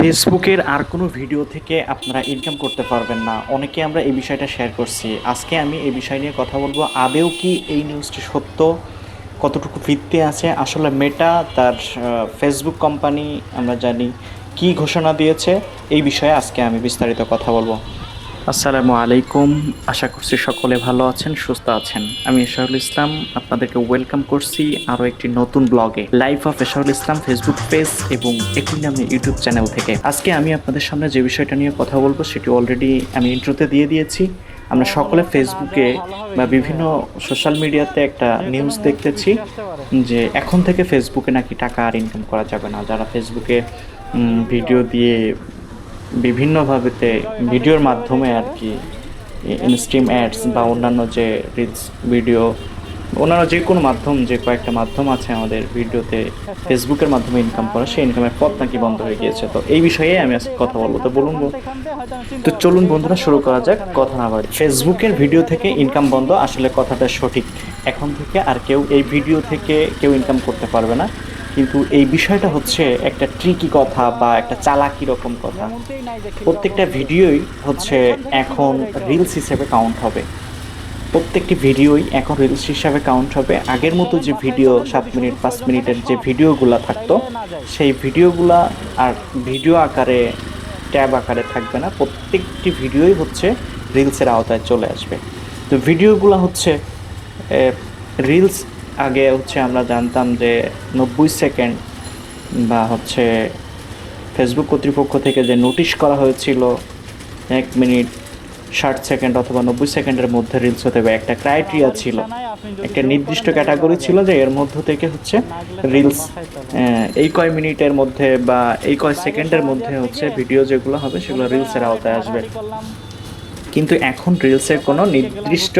ফেসবুকের আর কোনো ভিডিও থেকে আপনারা ইনকাম করতে পারবেন না। অনেকে আমরা এই বিষয়টা শেয়ার করছি। আজকে আমি এই বিষয় নিয়ে কথা বলব। আদেও কি এই নিউজটি সত্য? কতটুকু ভিত্তি আছে? আসলে মেটা তার ফেসবুক কোম্পানি আমরা জানি কি ঘোষণা দিয়েছে? এই বিষয়ে আজকে আমি বিস্তারিত কথা বলব। আসসালামু আলাইকুম। আশা করছি সকলে ভালো আছেন, সুস্থ আছেন। আমি এশারুল ইসলাম, আপনাদেরকে ওয়েলকাম করছি আরও একটি নতুন ব্লগে। Life of Esharul Islam Facebook page এবং একই নামে ইউটিউব চ্যানেল থেকে। আজকে আমি আপনাদের সামনে যে বিষয়টা নিয়ে কথা বলব, সেটি অলরেডি আমি ইন্ট্রোতে দিয়ে দিয়েছি। আমরা সকলে ফেসবুকে বা বিভিন্ন সোশ্যাল মিডিয়াতে একটা নিউজ দেখতেছি যে এখন থেকে ফেসবুকে নাকি টাকা আর ইনকাম করা যাবে না। যারা ফেসবুকে ভিডিও দিয়ে বিভিন্নভাবেতে ভিডিওর মাধ্যমে আর কি ইনস্ট্রিম অ্যাডস বা অন্যান্য যে রিলস ভিডিও অন্যান্য যে কোনো মাধ্যম, যে কয়েকটা মাধ্যম আছে আমাদের ভিডিওতে ফেসবুকের মাধ্যমে ইনকাম করা, সেই ইনকামের পথ নাকি বন্ধ হয়ে গিয়েছে। তো এই বিষয়ে আমি আজকে কথা বলব। তো বলুন তো চলুন বন্ধুরা, শুরু করা যাক। কথা না বাড়ি ফেসবুকের ভিডিও থেকে ইনকাম বন্ধ, আসলে কথাটা সঠিক। এখন থেকে আর কেউ এই ভিডিও থেকে কেউ ইনকাম করতে পারবে না। কিন্তু এই বিষয়টা হচ্ছে একটা ট্রিকি কথা বা একটা চালাকি রকম কথা। প্রত্যেকটা ভিডিওই হচ্ছে এখন রিলস হিসেবে কাউন্ট হবে। প্রত্যেকটি ভিডিওই এখন রিলস হিসাবে কাউন্ট হবে। আগের মতো যে ভিডিও, সাত মিনিট, পাঁচ মিনিটের যে ভিডিওগুলো থাকতো, সেই ভিডিওগুলা আর ভিডিও আকারে, ট্যাব আকারে থাকবে না। প্রত্যেকটি ভিডিওই হচ্ছে রিলসের আওতায় চলে আসবে। তো ভিডিওগুলো হচ্ছে রিলস আগে হচ্ছে আমরা জানতাম যে নব্বই সেকেন্ড বা হচ্ছে ফেসবুক কর্তৃপক্ষ থেকে যে নোটিশ করা হয়েছিল এক মিনিট, ষাট সেকেন্ড অথবা নব্বই সেকেন্ডের মধ্যে রিলস হতে হবে একটা ক্রাইটেরিয়া ছিল। একটা নির্দিষ্ট ক্যাটাগরি ছিল যে এর মধ্য থেকে হচ্ছে রিলস এই কয় মিনিটের মধ্যে বা এই কয় সেকেন্ডের মধ্যে হচ্ছে ভিডিও যেগুলো হবে সেগুলো রিলসের আওতায় আসবে। কিন্তু এখন রিলসের কোনো নির্দিষ্ট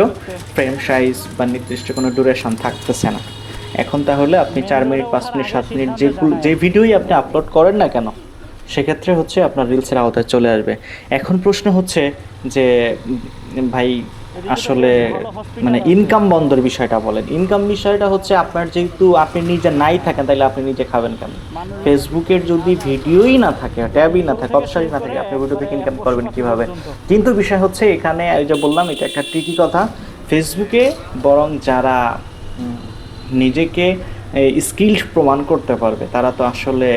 ফ্রেম সাইজ বা নির্দিষ্ট কোনো ডিউরেশন থাকতেছে না। এখন তাহলে আপনি চার মিনিট, পাঁচ মিনিট, সাত মিনিট যেগুলো যে ভিডিওই আপনি আপলোড করেন না কেন, সেক্ষেত্রে হচ্ছে আপনার রিলসের আওতায় চলে আসবে। এখন প্রশ্ন হচ্ছে যে ভাই আসলে মানে ইনকাম বন্ধের বিষয়টা বলেন। ইনকাম বিষয়টা হচ্ছে আপনার যেহেতু আপনি নিজে নাই থাকেন তাহলে আপনি নিজে খাবেন কেন? ফেসবুকের যদি ভিডিওই না থাকে ট্যাবই না থাকে অপশনই না থাকে, আপনি ভিডিও থেকে ইনকাম করবেন কীভাবে? কিন্তু বিষয় হচ্ছে এখানে, এই যে বললাম, এটা একটা ট্রিকি কথা। ফেসবুকে বরং যারা নিজেকে স্কিল প্রমাণ করতে পারবে, তারা তো আসলে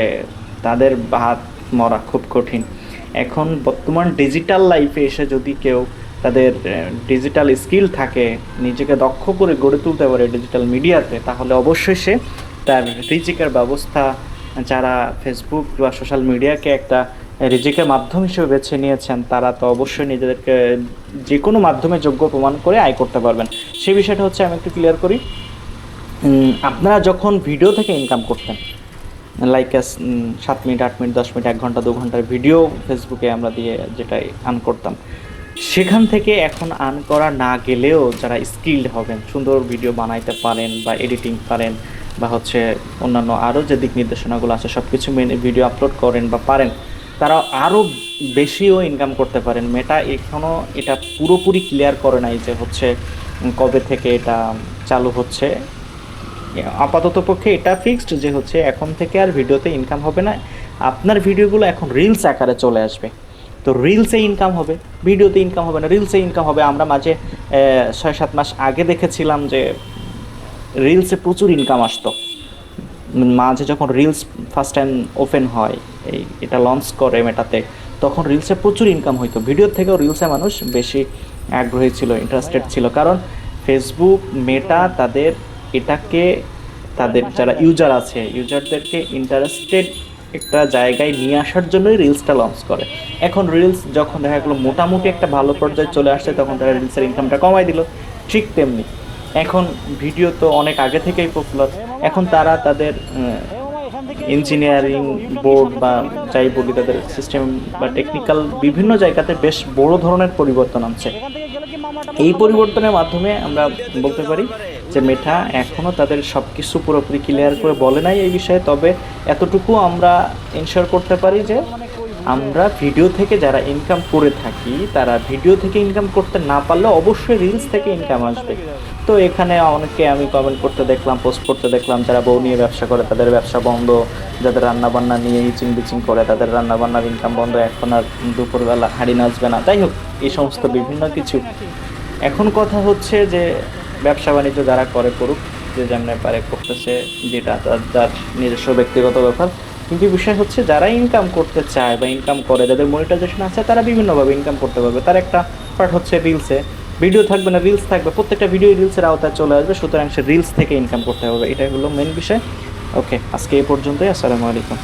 তাদের হাত মরা খুব কঠিন। এখন বর্তমান ডিজিটাল লাইফে এসে যদি কেউ তাদের ডিজিটাল স্কিল থাকে, নিজেকে দক্ষ করে গড়ে তুলতে পারে ডিজিটাল মিডিয়াতে তাহলে অবশ্যই সে তার রিজিকের ব্যবস্থা, যারা ফেসবুক বা সোশ্যাল মিডিয়াকে একটা রিজিকের মাধ্যম হিসেবে বেছে নিয়েছেন, তারা তো অবশ্যই নিজেদেরকে যে কোনো মাধ্যমে যোগ্য প্রমাণ করে আয় করতে পারবেন। সেই বিষয়টা হচ্ছে আমি একটু ক্লিয়ার করি। আপনারা যখন ভিডিও থেকে ইনকাম করতেন লাইক সাত মিনিট, আট মিনিট, দশ মিনিট, এক ঘণ্টা, দু ঘণ্টার ভিডিও ফেসবুকে আমরা দিয়ে যেটাই আর্ন করতাম সেখান থেকে এখন আর্ন করা না গেলেও যারা স্কিল্ড হবেন, সুন্দর ভিডিও বানাইতে পারেন বা এডিটিং পারেন বা হচ্ছে অন্যান্য আরও যে দিক নির্দেশনাগুলো আছে সব কিছু মেনে ভিডিও আপলোড করেন বা পারেন, তারা আরও বেশিও ইনকাম করতে পারেন। মেটা এখনও এটা পুরোপুরি ক্লিয়ার করে নাই যে হচ্ছে কবে থেকে এটা চালু হচ্ছে। আপাতত পক্ষে এটা ফিক্সড যে হচ্ছে এখন থেকে আর ভিডিওতে ইনকাম হবে না। আপনার ভিডিওগুলো এখন রিলস আকারে চলে আসবে। তো রিলসে ইনকাম হবে ভিডিওতে ইনকাম হবে না রিলসে ইনকাম হবে। আমরা মাঝে ছয় সাত মাস আগে দেখেছিলাম যে রিলসে প্রচুর ইনকাম আসতো। মাঝে যখন রিলস ফার্স্ট টাইম ওপেন হয়, এই এটা লঞ্চ করে মেটাতে তখন রিলসে প্রচুর ইনকাম হইতো। ভিডিওর থেকেও রিলসে মানুষ বেশি আগ্রহী ছিল ইন্টারেস্টেড ছিল। কারণ ফেসবুক মেটা তাদের এটাকে, তাদের যারা ইউজার আছে ইউজারদেরকে ইন্টারেস্টেড একটা জায়গায় নিয়ে আসার জন্যই রিলসটা লঞ্চ করে। এখন রিলস যখন দেখা গেলো মোটামুটি একটা ভালো পর্যায়ে চলে আসছে, তখন তারা রিলসের ইনকামটা কমাই দিল। ঠিক তেমনি। এখন ভিডিও তো অনেক আগে থেকেই পপুলার এখন তারা তাদের ইঞ্জিনিয়ারিং বোর্ড বা যাই বলি তাদের সিস্টেম বা টেকনিক্যাল বিভিন্ন জায়গাতে বেশ বড় ধরনের পরিবর্তন আনছে। এই পরিবর্তনের মাধ্যমে আমরা বলতে পারি যে মেঠা এখনও তাদের সব কিছু পুরোপুরি ক্লিয়ার করে বলে নাই এই বিষয়ে, তবে এতটুকু আমরা ইনশিওর করতে পারি যে আমরা ভিডিও থেকে যারা ইনকাম করে থাকি, তারা ভিডিও থেকে ইনকাম করতে না পারলে অবশ্যই রিলস থেকে ইনকাম আসবে। তো এখানে অনেকে আমি কমেন্ট করতে দেখলাম পোস্ট করতে দেখলাম, যারা বউ নিয়ে ব্যবসা করে, তাদের ব্যবসা বন্ধ, যাদের রান্নাবান্না নিয়ে ইচিং বিচিং করে, তাদের রান্নাবান্নার ইনকাম বন্ধ, এখন আর দুপুরবেলা হাঁড়ি নাচবে না। যাই হোক, এই সমস্ত বিভিন্ন কিছু। এখন কথা হচ্ছে যে ব্যবসা বাণিজ্য যারা করে করুক, যে যেমনে পারে করতেছে, যেটা তার যার নিজস্ব ব্যক্তিগত ব্যাপার। কিন্তু বিষয় হচ্ছে, যারা ইনকাম করতে চায় বা ইনকাম করে, যাদের মনিটাইজেশন আছে, তারা বিভিন্নভাবে ইনকাম করতে পারবে। তার একটা পার্ট হচ্ছে রিলসে ভিডিও থাকবে না রিলস থাকবে, প্রত্যেকটা ভিডিও রিলসের আওতায় চলে আসবে, সুতরাং সে রিলস থেকে ইনকাম করতে হবে। এটাই হলো মেন বিষয়। ওকে আজকে এই পর্যন্তই, আসসালামু আলাইকুম।